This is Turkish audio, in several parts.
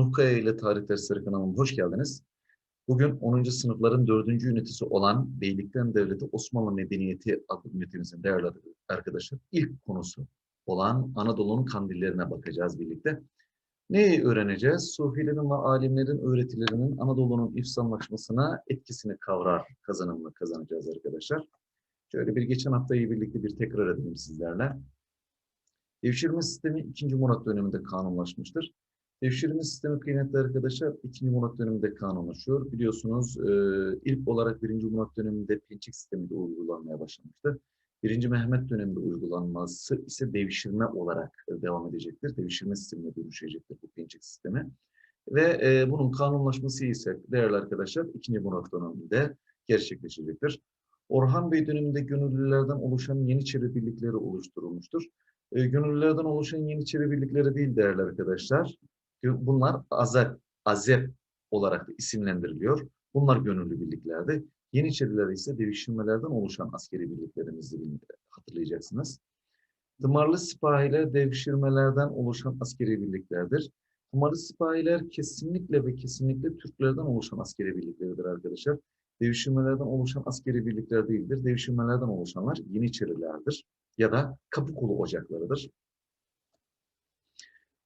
Nuhkaya ile Tarih Dersleri kanalına hoş geldiniz. Bugün 10. sınıfların 4. ünitesi olan Beylikten Devleti Osmanlı Medeniyeti adlı ünitemizin değerli arkadaşlar ilk konusu olan Anadolu'nun kandillerine bakacağız birlikte. Neyi öğreneceğiz? Sufilerin ve alimlerin öğretilerinin Anadolu'nun ifsamlaşmasına etkisini kavrar kazanımını kazanacağız arkadaşlar. Şöyle bir geçen haftayı birlikte bir tekrar edelim sizlerle. Devşirme sistemi 2. Murat döneminde kanunlaşmıştır. Devşirme sistemi kıymetli arkadaşlar 2. Murat döneminde kanunlaşıyor. Biliyorsunuz e, ilk olarak 1. Murat döneminde pençik sistemi de uygulanmaya başlamıştır. 1. Mehmet döneminde uygulanması ise devşirme olarak devam edecektir. Devşirme sistemine dönüşecektir bu pençik sistemi. Ve e, bunun kanunlaşması ise değerli arkadaşlar 2. Murat döneminde gerçekleşecektir. Orhan Bey döneminde gönüllülerden oluşan Yeniçeri birlikleri oluşturulmuştur. E, gönüllülerden oluşan Yeniçeri birlikleri değil değerli arkadaşlar. Bunlar azep, azep olarak da isimlendiriliyor. Bunlar gönüllü birliklerdi. Yeniçeriler ise devşirmelerden oluşan askeri birliklerimizi hatırlayacaksınız. Tımarlı sipahiler devşirmelerden oluşan askeri birliklerdir. Tımarlı sipahiler kesinlikle ve kesinlikle Türklerden oluşan askeri birliklerdir arkadaşlar. Devşirmelerden oluşan askeri birlikler değildir. Devşirmelerden oluşanlar Yeniçerilerdir ya da Kapıkulu ocaklarıdır.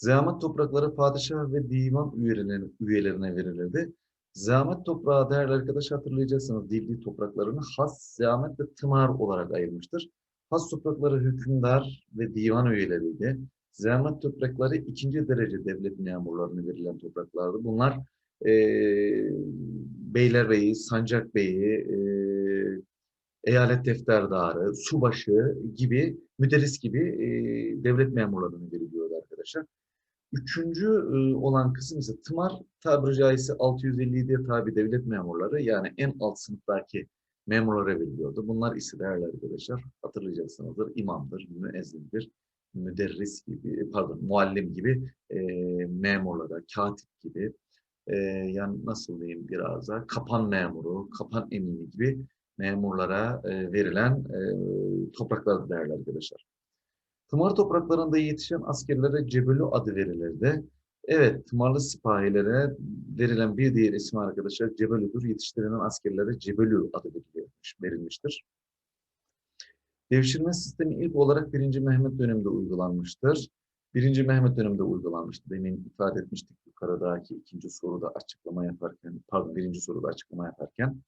Zahmet toprakları padişah ve divan üyelerine, üyelerine verilirdi. Zahmet toprağı değerli arkadaş hatırlayacaksınız dilli topraklarını has, zahmet ve tımar olarak ayırmıştır. Has toprakları hükümdar ve divan üyeleriydi. Zahmet toprakları ikinci derece devlet memurlarına verilen topraklardı. Bunlar e, Beylerbeyi, Sancak Beyi, e, eyalet defterdarı, subaşı gibi, müderris gibi e, devlet memurlarına veriliyordu arkadaşlar. Üçüncü e, olan kısım ise tımar tabiri caizse 657'ye tabi devlet memurları yani en alt sınıftaki memurlara veriliyordu. Bunlar ise değerli arkadaşlar hatırlayacaksınızdır imamdır, müezzindir, müderris gibi, pardon muallim gibi e, memurlara, katip gibi e, yani nasıl diyeyim biraz daha kapan memuru, kapan emini gibi memurlara e, verilen e, topraklar değerli arkadaşlar. Tımar topraklarında yetişen askerlere Cebelü adı verilirdi. Evet, tımarlı sipahilere verilen bir diğer isim arkadaşlar Cebelü'dür. Yetiştirilen askerlere Cebelü adı verilmiş, verilmiştir. Devşirme sistemi ilk olarak 1. Mehmet döneminde uygulanmıştır. 1. Mehmet döneminde uygulanmıştır. Demin ifade etmiştik yukarıdaki ikinci soruda açıklama yaparken, pardon birinci soruda açıklama yaparken.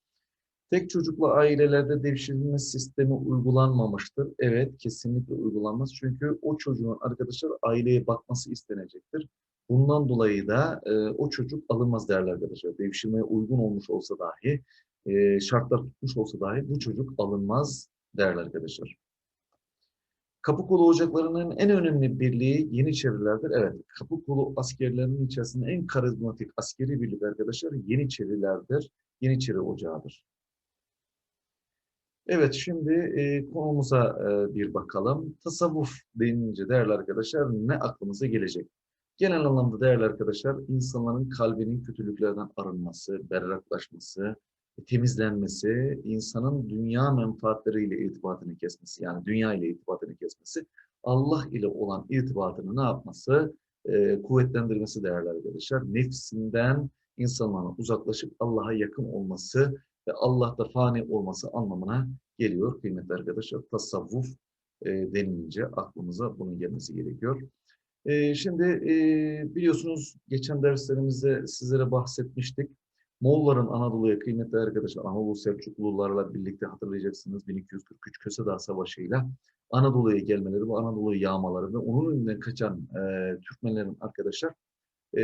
Tek çocuklu ailelerde devşirilme sistemi uygulanmamıştır. Evet, kesinlikle uygulanmaz. Çünkü o çocuğun arkadaşlar aileye bakması istenecektir. Bundan dolayı da e, o çocuk alınmaz değerli arkadaşlar. Devşirmeye uygun olmuş olsa dahi, e, şartlar tutmuş olsa dahi bu çocuk alınmaz değerli arkadaşlar. Kapıkulu ocaklarının en önemli birliği Yeniçerilerdir. Evet, Kapıkulu askerlerinin içerisinde en karizmatik askeri birlik arkadaşlar Yeniçerilerdir. Yeniçeri ocağıdır. Evet, şimdi e, konumuza e, bir bakalım. Tasavvuf denince değerli arkadaşlar ne aklımıza gelecek? Genel anlamda değerli arkadaşlar insanların kalbinin kötülüklerden arınması, berraklaşması, temizlenmesi, insanın dünya menfaatleriyle irtibatını kesmesi, yani dünya ile irtibatını kesmesi, Allah ile olan irtibatını ne yapması? E, kuvvetlendirmesi değerli arkadaşlar. Nefsinden insanların uzaklaşıp Allah'a yakın olması ve Allah'ta fani olması anlamına geliyor kıymetli arkadaşlar. Tasavvuf e, denilince aklımıza bunun gelmesi gerekiyor. E, şimdi e, biliyorsunuz geçen derslerimizde sizlere bahsetmiştik. Moğolların Anadolu'ya kıymetli arkadaşlar Anadolu Selçuklularla birlikte hatırlayacaksınız 1243 Kösedağ Savaşı'yla Anadolu'ya gelmeleri bu Anadolu'yu yağmaları ve onun önünden kaçan e, Türkmenlerin arkadaşlar e,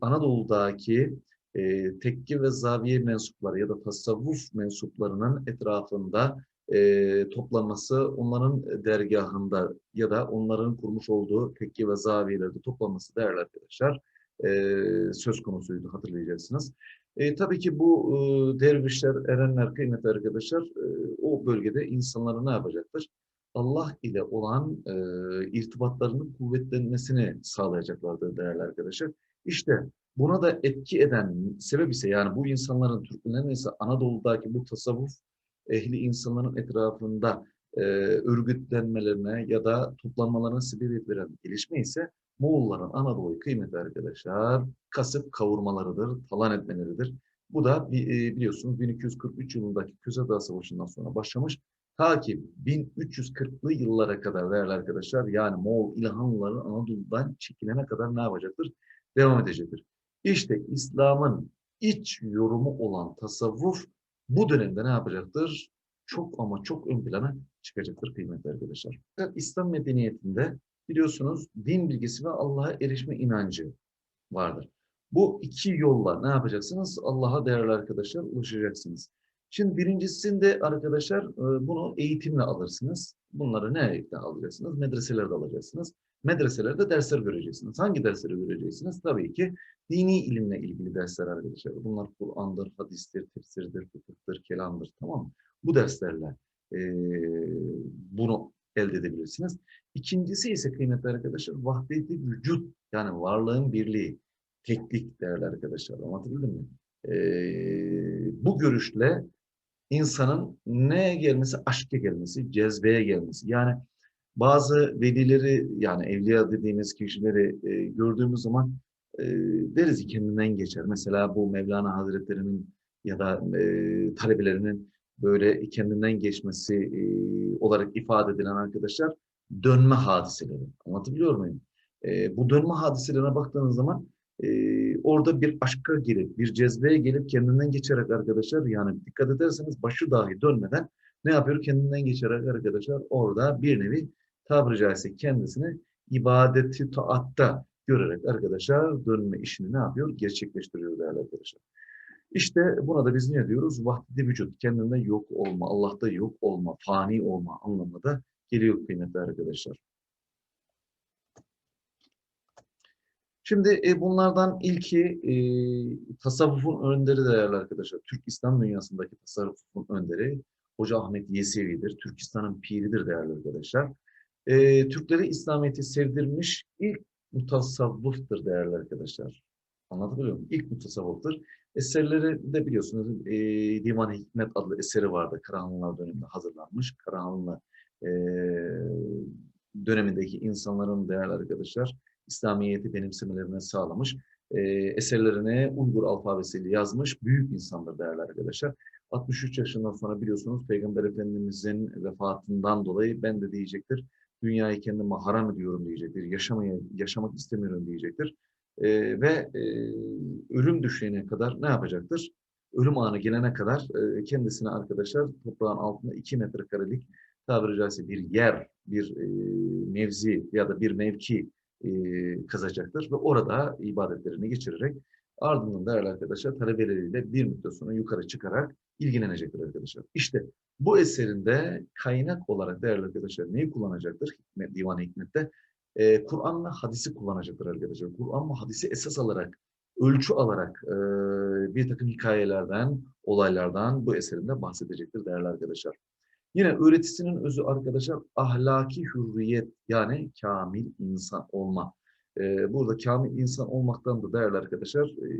Anadolu'daki e, tekke ve zaviye mensupları ya da tasavvuf mensuplarının etrafında e, toplanması, onların dergahında ya da onların kurmuş olduğu tekke ve zaviyelerde toplanması değerli arkadaşlar e, söz konusuydu hatırlayacaksınız. E, tabii ki bu e, dervişler, erenler, kıymetli arkadaşlar e, o bölgede insanları ne yapacaktır? Allah ile olan e, irtibatlarının kuvvetlenmesini sağlayacaklardır değerli arkadaşlar. İşte buna da etki eden sebep ise yani bu insanların, Türklerin ise Anadolu'daki bu tasavvuf ehli insanların etrafında e, örgütlenmelerine ya da toplanmalarına sebebiyet veren gelişme ise Moğolların Anadolu'yu kıymetli arkadaşlar kasıp kavurmalarıdır, talan etmeleridir. Bu da e, biliyorsunuz 1243 yılındaki Köse Dağı Savaşı'ndan sonra başlamış. Ta ki 1340'lı yıllara kadar değerli arkadaşlar yani Moğol İlhanlıların Anadolu'dan çekilene kadar ne yapacaktır? Devam edecektir. İşte İslam'ın iç yorumu olan tasavvuf bu dönemde ne yapacaktır? Çok ama çok ön plana çıkacaktır kıymetli arkadaşlar. Fakat İslam medeniyetinde biliyorsunuz din bilgisi ve Allah'a erişme inancı vardır. Bu iki yolla ne yapacaksınız? Allah'a değerli arkadaşlar ulaşacaksınız. Şimdi birincisinde arkadaşlar e, bunu eğitimle alırsınız. Bunları nerede alacaksınız? Medreselerde alacaksınız. Medreselerde dersler göreceksiniz. Hangi dersleri göreceksiniz? Tabii ki dini ilimle ilgili dersler arkadaşlar. Bunlar Kur'an'dır, hadistir, tefsirdir, fıkıhtır, kelamdır. Tamam mı? Bu derslerle e, bunu elde edebilirsiniz. İkincisi ise kıymetli arkadaşlar vahdeti vücut yani varlığın birliği, teklik değerli arkadaşlar. Anlatabildim mi? E, bu görüşle insanın neye gelmesi? Aşka gelmesi, cezbeye gelmesi. Yani bazı velileri yani evliya dediğimiz kişileri e, gördüğümüz zaman deriz ki kendinden geçer. Mesela bu Mevlana Hazretleri'nin ya da e, talebelerinin böyle kendinden geçmesi e, olarak ifade edilen arkadaşlar dönme hadiseleri. Anlatabiliyor muyum? E, bu dönme hadiselerine baktığınız zaman e, orada bir aşka gelip, bir cezbeye gelip kendinden geçerek arkadaşlar yani dikkat ederseniz başı dahi dönmeden ne yapıyor? Kendinden geçerek arkadaşlar orada bir nevi tabiri caizse kendisini ibadeti taatta görerek arkadaşlar dönme işini ne yapıyor? Gerçekleştiriyor değerli arkadaşlar. İşte buna da biz ne diyoruz? Vahdedi vücut, kendinde yok olma, Allah'ta yok olma, fani olma anlamına da geliyor kıymetli arkadaşlar. Şimdi e, bunlardan ilki e, tasavvufun önderi değerli arkadaşlar. Türk İslam dünyasındaki tasavvufun önderi Hoca Ahmet Yesevi'dir. Türkistan'ın piridir değerli arkadaşlar. E, Türkleri İslamiyet'i sevdirmiş ilk mutasavvıftır değerli arkadaşlar. Anlatabiliyor muyum? İlk mutasavvıftır. Eserleri de biliyorsunuz e, Divan-ı Hikmet adlı eseri vardı. Karahanlılar döneminde hazırlanmış. Karahanlı e, dönemindeki insanların değerli arkadaşlar İslamiyet'i benimsemelerine sağlamış. E, eserlerine Uygur alfabesiyle yazmış büyük insandır değerli arkadaşlar. 63 yaşından sonra biliyorsunuz Peygamber Efendimiz'in vefatından dolayı ben de diyecektir. Dünyayı kendime haram ediyorum diyecektir. Yaşamaya, yaşamak istemiyorum diyecektir. E, ve e, ölüm düşene kadar ne yapacaktır? Ölüm anı gelene kadar e, kendisine arkadaşlar toprağın altında 2 metrekarelik tabiri caizse bir yer, bir e, mevzi ya da bir mevki e, kazacaktır ve orada ibadetlerini geçirerek ardından değerli arkadaşlar talebeleriyle bir müddet sonra yukarı çıkarak ilgilenecektir arkadaşlar. İşte bu eserinde kaynak olarak değerli arkadaşlar neyi kullanacaktır? Hikmet, Divan-ı Hikmet'te e, Kur'an'la hadisi kullanacaktır arkadaşlar. Kur'an ve hadisi esas alarak, ölçü alarak e, bir takım hikayelerden, olaylardan bu eserinde bahsedecektir değerli arkadaşlar. Yine öğretisinin özü arkadaşlar ahlaki hürriyet yani kamil insan olma. Ee, burada kamil insan olmaktan da değerli arkadaşlar e,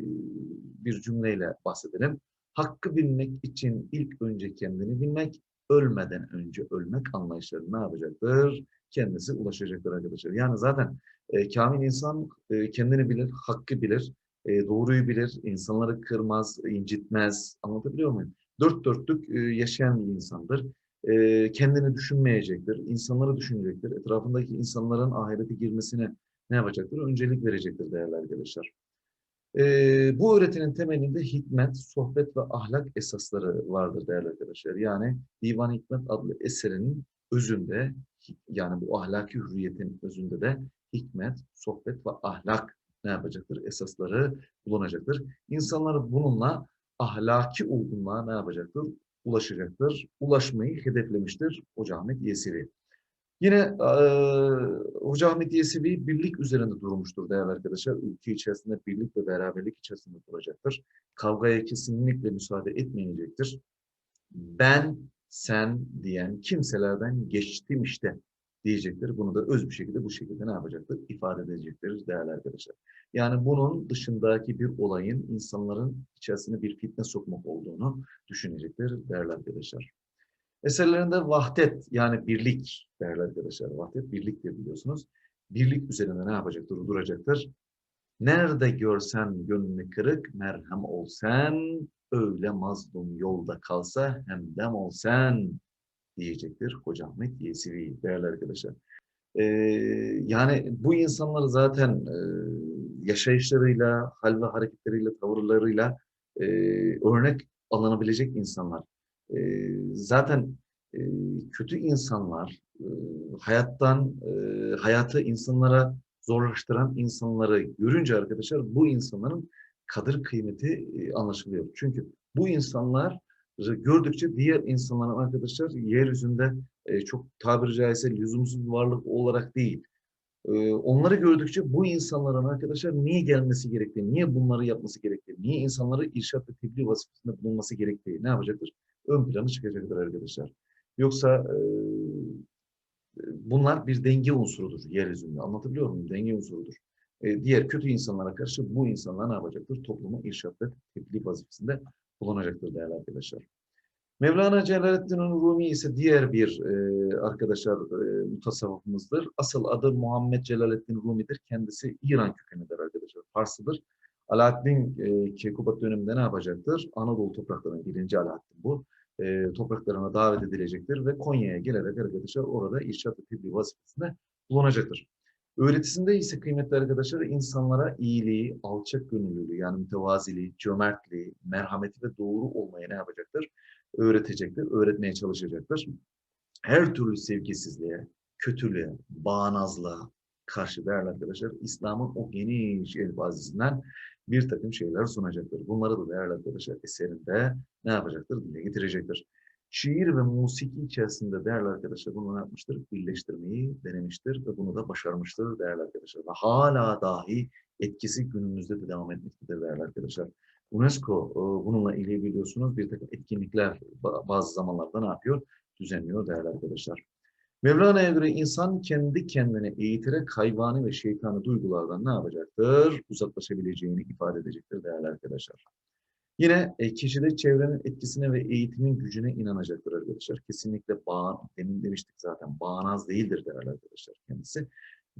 bir cümleyle bahsedelim. Hakkı bilmek için ilk önce kendini bilmek, ölmeden önce ölmek anlayışları ne yapacaktır? Kendisi ulaşacaktır arkadaşlar. Yani zaten e, kamil insan e, kendini bilir, hakkı bilir, e, doğruyu bilir, insanları kırmaz, incitmez. Anlatabiliyor muyum? Dört dörtlük e, yaşayan bir insandır e, kendini düşünmeyecektir, insanları düşünecektir, etrafındaki insanların ahirete girmesine ne yapacaktır? Öncelik verecektir değerli arkadaşlar. E, bu öğretinin temelinde hikmet, sohbet ve ahlak esasları vardır değerli arkadaşlar. Yani Divan Hikmet adlı eserinin özünde, yani bu ahlaki hürriyetin özünde de hikmet, sohbet ve ahlak ne yapacaktır? Esasları bulunacaktır. İnsanlar bununla ahlaki olgunluğa ne yapacaktır? ulaşacaktır. Ulaşmayı hedeflemiştir Hoca Ahmet Yesevi. Yine e, Hoca Ahmet Yesevi birlik üzerinde durmuştur değerli arkadaşlar. Ülke içerisinde birlik ve beraberlik içerisinde duracaktır. Kavgaya kesinlikle müsaade etmeyecektir. Ben, sen diyen kimselerden geçtim işte diyecektir. Bunu da öz bir şekilde bu şekilde ne yapacaktır? İfade edecektir değerli arkadaşlar. Yani bunun dışındaki bir olayın insanların içerisine bir fitne sokmak olduğunu düşünecektir değerli arkadaşlar. Eserlerinde vahdet yani birlik değerli arkadaşlar. Vahdet birlik diye biliyorsunuz. birlik üzerinde ne yapacaktır? Duracaktır. Nerede görsen gönlü kırık, merhem ol sen, öyle mazlum yolda kalsa hemdem ol sen diyecektir Hoca Ahmet Yesevi değerli arkadaşlar. Ee, yani bu insanlar zaten e, yaşayışlarıyla, hal ve hareketleriyle, tavırlarıyla e, örnek alınabilecek insanlar. Zaten kötü insanlar, hayattan, hayatı insanlara zorlaştıran insanları görünce arkadaşlar bu insanların kadir kıymeti anlaşılıyor. Çünkü bu insanlar gördükçe diğer insanların arkadaşlar yeryüzünde e, çok tabiri caizse lüzumsuz varlık olarak değil. Onları gördükçe bu insanların arkadaşlar niye gelmesi gerektiği, niye bunları yapması gerektiği, niye insanları irşat ve tebliğ vazifesinde bulunması gerektiği ne yapacaktır? Ön plana çıkacaktır arkadaşlar. Yoksa e, bunlar bir denge unsurudur yeryüzünde. Anlatabiliyor muyum? Denge unsurudur. E, diğer kötü insanlara karşı bu insanlar ne yapacaktır? Toplumu irşat ve tebliğ vazifesinde bulunacaktır değerli arkadaşlar. Mevlana Celaleddin Rumi ise diğer bir e, arkadaşlar e, mutasavvıfımızdır. Asıl adı Muhammed Celaleddin Rumi'dir. Kendisi İran kökenidir arkadaşlar. Farslıdır. Alaaddin e, Kekubat döneminde ne yapacaktır? Anadolu topraklarının birinci Alaaddin bu. E, topraklarına davet edilecektir ve Konya'ya gelerek arkadaşlar orada irşat ve tebliğ vazifesinde bulunacaktır. Öğretisinde ise kıymetli arkadaşlar insanlara iyiliği, alçak gönüllülüğü yani mütevaziliği, cömertliği, merhameti ve doğru olmayı ne yapacaktır? Öğretecektir, öğretmeye çalışacaktır. Her türlü sevgisizliğe, kötülüğe, bağnazlığa karşı değerli arkadaşlar İslam'ın o geniş elbazisinden bir takım şeyler sunacaktır. Bunları da değerli arkadaşlar eserinde ne yapacaktır? Dile getirecektir şiir ve musiki içerisinde değerli arkadaşlar bunu ne yapmıştır? Birleştirmeyi denemiştir ve bunu da başarmıştır değerli arkadaşlar. Ve hala dahi etkisi günümüzde de devam etmektedir değerli arkadaşlar. UNESCO e, bununla ilgili biliyorsunuz bir takım etkinlikler bazı zamanlarda ne yapıyor? Düzenliyor değerli arkadaşlar. Mevlana'ya göre insan kendi kendine eğiterek hayvani ve şeytani duygulardan ne yapacaktır? Uzaklaşabileceğini ifade edecektir değerli arkadaşlar. Yine e, kişide çevrenin etkisine ve eğitimin gücüne inanacaktır arkadaşlar. Kesinlikle bağ, demin demiştik zaten bağnaz değildir değerli arkadaşlar kendisi.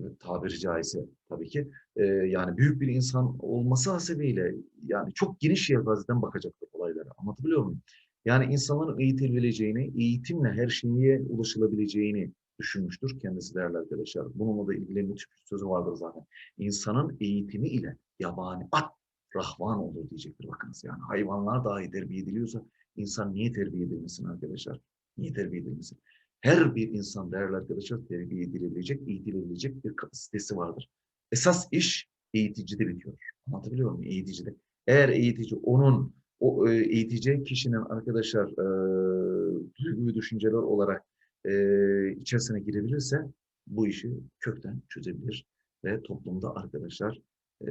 E, tabiri caizse tabii ki. E, yani büyük bir insan olması hasebiyle yani çok geniş yelpazeden bakacaktır olaylara. Anlatabiliyor muyum? Yani insanların eğitilebileceğini, eğitimle her şeye ulaşılabileceğini düşünmüştür kendisi değerli arkadaşlar. Bununla da ilgili müthiş bir sözü vardır zaten. İnsanın eğitimi ile yabani at rahvan olur diyecektir bakınız. Yani hayvanlar dahi terbiye ediliyorsa insan niye terbiye edilmesin arkadaşlar? Niye terbiye edilmesin? Her bir insan değerli arkadaşlar terbiye edilebilecek, eğitilebilecek bir kapasitesi vardır. Esas iş eğiticide bitiyor. Anlatabiliyor muyum? Eğiticide. Eğer eğitici onun o e, kişinin arkadaşlar e, duygu ve düşünceler olarak e, içerisine girebilirse bu işi kökten çözebilir ve toplumda arkadaşlar e,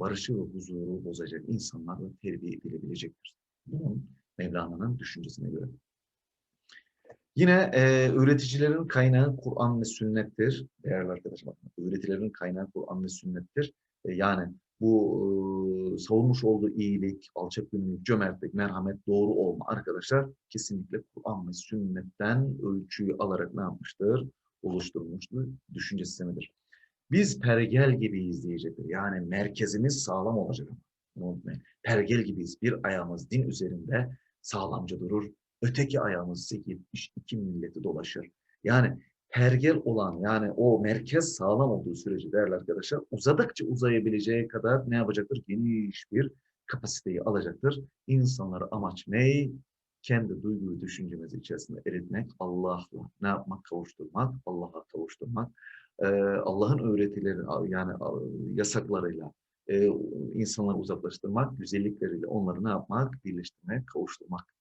barışı ve huzuru bozacak insanlarla terbiye edilebilecektir. Bunun Mevlana'nın düşüncesine göre. Yine e, öğreticilerin kaynağı Kur'an ve sünnettir. Değerli arkadaşlar, öğretilerin kaynağı Kur'an ve sünnettir. E, yani bu e, savunmuş olduğu iyilik, alçak gönüllülük, cömertlik, merhamet, doğru olma arkadaşlar kesinlikle Kur'an ve sünnetten ölçüyü alarak ne yapmıştır? Oluşturmuştur. Düşünce sistemidir. Biz pergel gibiyiz diyecektir. Yani merkezimiz sağlam olacak. Unutmayın. Pergel gibiyiz. Bir ayağımız din üzerinde sağlamca durur. Öteki ayağımız ise 72 milleti dolaşır. Yani pergel olan yani o merkez sağlam olduğu sürece değerli arkadaşlar uzadıkça uzayabileceği kadar ne yapacaktır? Geniş bir kapasiteyi alacaktır. İnsanları amaç ne? Kendi duygu ve düşüncemiz içerisinde eritmek, Allah'la ne yapmak? Kavuşturmak, Allah'a kavuşturmak. Allah'ın öğretileri yani yasaklarıyla insanları uzaklaştırmak, güzellikleriyle onları ne yapmak? Birleştirmek, kavuşturmak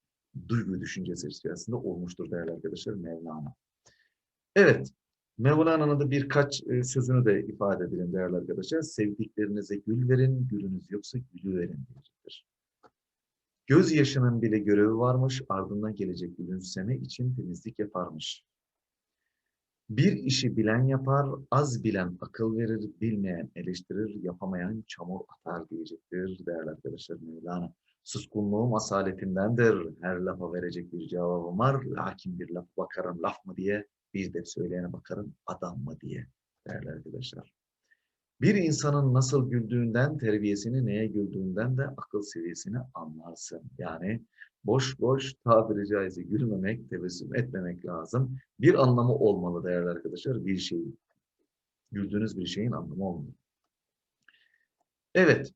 duygu düşüncesi içerisinde olmuştur değerli arkadaşlar Mevlana. Evet, Mevlana'nın da birkaç sözünü de ifade edelim değerli arkadaşlar. Sevdiklerinize gül verin, gülünüz yoksa gülü verin diyecektir. Göz yaşının bile görevi varmış, ardından gelecek gülümseme için temizlik yaparmış. Bir işi bilen yapar, az bilen akıl verir, bilmeyen eleştirir, yapamayan çamur atar diyecektir değerli arkadaşlar Mevlana. Suskunluğum asaletimdendir, her lafa verecek bir cevabım var, lakin bir laf bakarım laf mı diye, bir de söyleyene bakarım adam mı diye değerli arkadaşlar. Bir insanın nasıl güldüğünden, terbiyesini neye güldüğünden de akıl seviyesini anlarsın. Yani boş boş tabiri caizse gülmemek, tebessüm etmemek lazım. Bir anlamı olmalı değerli arkadaşlar bir şeyin. Güldüğünüz bir şeyin anlamı olmalı. Evet.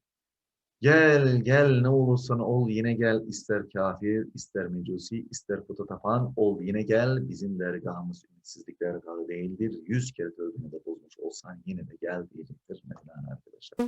Gel gel ne olursan ol yine gel ister kafir ister mecusi ister putatapan ol yine gel bizim dergahımız ümitsizlik dergahı değildir. Yüz kere tövbeni de bozmuş olsan yine de gel diyecektir Mevlana arkadaşlar.